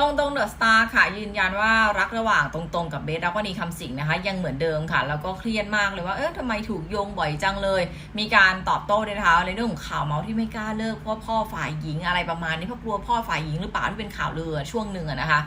ตรงตรงเดอะสตาร์ค่ะ ยืนยันว่ารักระหว่างตรงๆกับเบสแล้วก็นีคำสิงห์นะคะ ยังเหมือนเดิมค่ะ แล้วก็เครียดมากเลยว่าเออทำไมถูกโยงบ่อยจังเลย มีการตอบโต้ด้วยนะคะในเรื่องของข่าวเมาส์ที่ไม่กล้าเลิกเพราะพ่อฝ่ายหญิงอะไรประมาณนี้เพราะกลัวพ่อฝ่ายหญิงหรือเปล่าที่เป็นข่าวเลือช่วงหนึ่งอนะคะ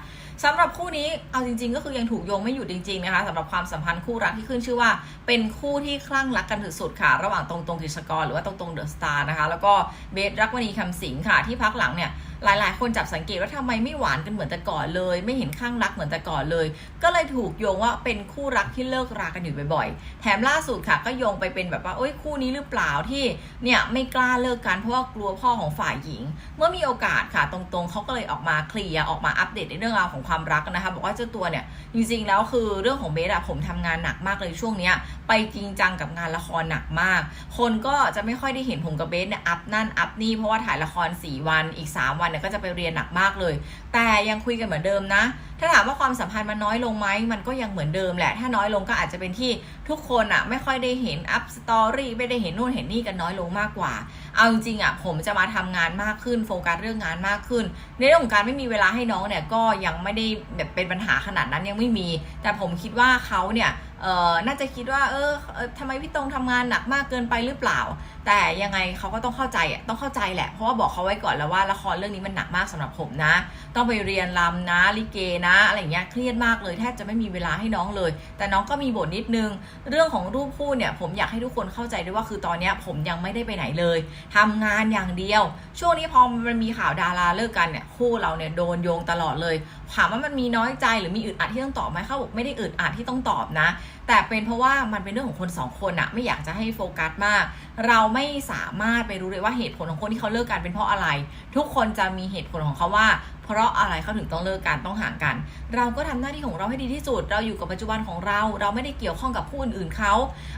สำหรับคู่นี้เอาจริง ๆ ก็คือยังถูกโยงไม่หยุดจริงๆนะคะสำหรับความสัมพันธ์คู่รักที่ขึ้นชื่อว่า เป็นคู่ที่คลั่งรักกันสุดๆค่ะ ระหว่างตรงตรงๆกฤษกรหรือว่าตรงตรงเดอะสตาร์นะคะ แล้วก็เบสรักมณีคำสิงห์ค่ะที่พักหลังเนี่ย หลายๆ คนจับสังเกตว่าทำไมไม่หวานกันเหมือนแต่ก่อนเลย ไม่เห็นข้างรักเหมือนแต่ก่อนเลย ก็เลยถูกโยงว่าเป็นคู่รักที่เลิกรากันอยู่บ่อยๆ แถมล่าสุดค่ะก็โยงไปเป็นแบบว่าเอ้ยคู่นี้หรือเปล่าที่เนี่ยไม่กล้าเลิกกันเพราะว่ากลัวพ่อของฝ่ายหญิง เมื่อมีโอกาสค่ะตรงๆเขาก็เลยออกมาเคลียร์ออกมาอัปเดตในเรื่องราวของความรักนะคะบอกว่าเจ้าตัวเนี่ยจริงๆแล้วคือเรื่องของเบสอะผมทำงานหนักมากเลยช่วงเนี้ยไปจริงจังกับงานละครหนักมาก คนก็จะไม่ค่อยได้เห็นผมกับเบสเนี่ยอัพนั่นอัพนี่เพราะว่าถ่ายละคร 4 วันอีก 3 วันเนี่ยก็จะไปเรียนหนักมากเลย แต่ยังคุยกันเหมือนเดิมนะ ถ้าถามว่าความสัมพันธ์มันน้อยลงไหมมันก็ยังเหมือนเดิมแหละ ถ้าน้อยลงก็อาจจะเป็นที่ทุกคนอะไม่ค่อยได้เห็นอัพสตอรี่ไม่ได้เห็นนู่นเห็นนี่กันน้อยลงมากกว่า เอาจริงๆอะผมจะมาทำงานมากขึ้นโฟกัสเรื่องงานมากขึ้น ในเรื่องของการไม่มีเวลาให้น้องเนี่ยก็ยังไม่ได้แบบเป็นปัญหาขนาดนั้นยังไม่มี แต่ผมคิดว่าเขาเนี่ย เออน่าจะคิดว่าเออทำไมพี่ตรงทำงานหนักมากเกินไปหรือเปล่า แต่ยังไงเขาก็ต้องเข้าใจอะต้องเข้าใจแหละ เพราะว่าบอกเขาไว้ก่อนแล้วว่าละครเรื่องนี้มันหนักมากสำหรับผมนะ ต้องไปเรียนรำนะลิเกนะอะไรเงี้ยเครียดมากเลยแทบจะไม่มีเวลาให้น้องเลย แต่น้องก็มีบทนิดนึง เรื่องของรูปคู่เนี่ยผมอยากให้ทุกคนเข้าใจด้วยว่าคือตอนนี้ผมยังไม่ได้ไปไหนเลยทำงานอย่างเดียว ช่วงนี้พอมันมีข่าวดาราเลิกกันเนี่ยคู่เราเนี่ยโดนโยงตลอดเลย ถามว่ามันมีน้อยใจหรือมีอึดอัดที่ต้องตอบไหมเขาบอกไม่ได้อึดอัดที่ต้องตอบนะ แต่เป็นเพราะว่ามันเป็นเรื่องของคนสองคนอะไม่อยากจะให้โฟกัสมาก เราไม่สามารถไปรู้เลยว่าเหตุผลของคนที่เขาเลิกกันเป็นเพราะอะไร ทุกคนจะมีเหตุผลของเขาว่า เพราะอะไรเขาถึงต้องเลิกกันต้องห่างกัน เราก็ทำหน้าที่ของเราให้ดีที่สุด เราอยู่กับปัจจุบันของเรา เราไม่ได้เกี่ยวข้องกับผู้อื่นๆเขา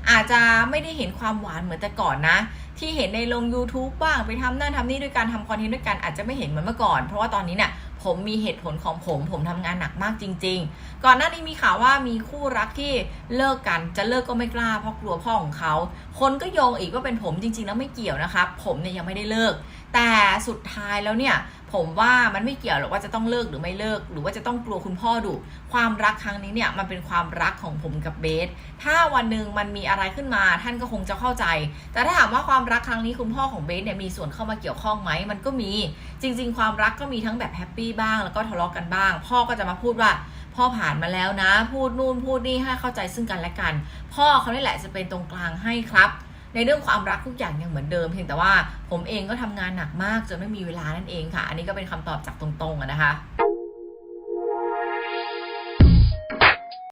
อาจจะไม่ได้เห็นความหวานเหมือนแต่ก่อนนะ ที่เห็นในลง YouTube บ้างไปทำนั่นทำนี่ด้วยการทำคอนเทนต์ด้วยกันอาจจะไม่เห็นเหมือนเมื่อก่อน เพราะว่าตอนนี้เนี่ย ผมมีเหตุผลของผม ผมทำงานหนักมากจริง ๆ ก่อนหน้านี้มีข่าวว่ามีคู่รักที่เลิกกันจะเลิกก็ไม่กล้าเพราะกลัวพ่อของเขา คนก็โยงอีกว่าเป็นผมจริง ๆ แล้วไม่เกี่ยวนะครับผมเนี่ยยังไม่ได้เลิก แต่สุดท้ายแล้วเนี่ยผมว่ามันไม่เกี่ยวหรอกว่าจะต้องเลิกหรือไม่เลิก หรือว่าจะต้องกลัวคุณพ่อดุความรักครั้งนี้เนี่ยมันเป็นความรักของผมกับเบส ถ้าวันหนึ่งมันมีอะไรขึ้นมาท่านก็คงจะเข้าใจ แต่ถ้าถามว่าความรักครั้งนี้คุณพ่อของเบสเนี่ยมีส่วนเข้ามาเกี่ยวข้องไหมมันก็มี จริง ๆ ความรักก็มีทั้งแบบแฮปปี้บ้างแล้วก็ทะเลาะกันบ้าง พ่อก็จะมาพูดว่าพ่อผ่านมาแล้วนะ พูดนู่นพูดนี่ให้เข้าใจซึ่งกันและกัน พ่อเขานี่แหละจะเป็นตรงกลางให้ครับ ในเรื่องความรักทุกอย่างยังเหมือนเดิมเพียงแต่ว่าผมเองก็ทำงานหนักมากจนไม่มีเวลานั่นเองค่ะ อันนี้ก็เป็นคำตอบจากตรงๆนะคะ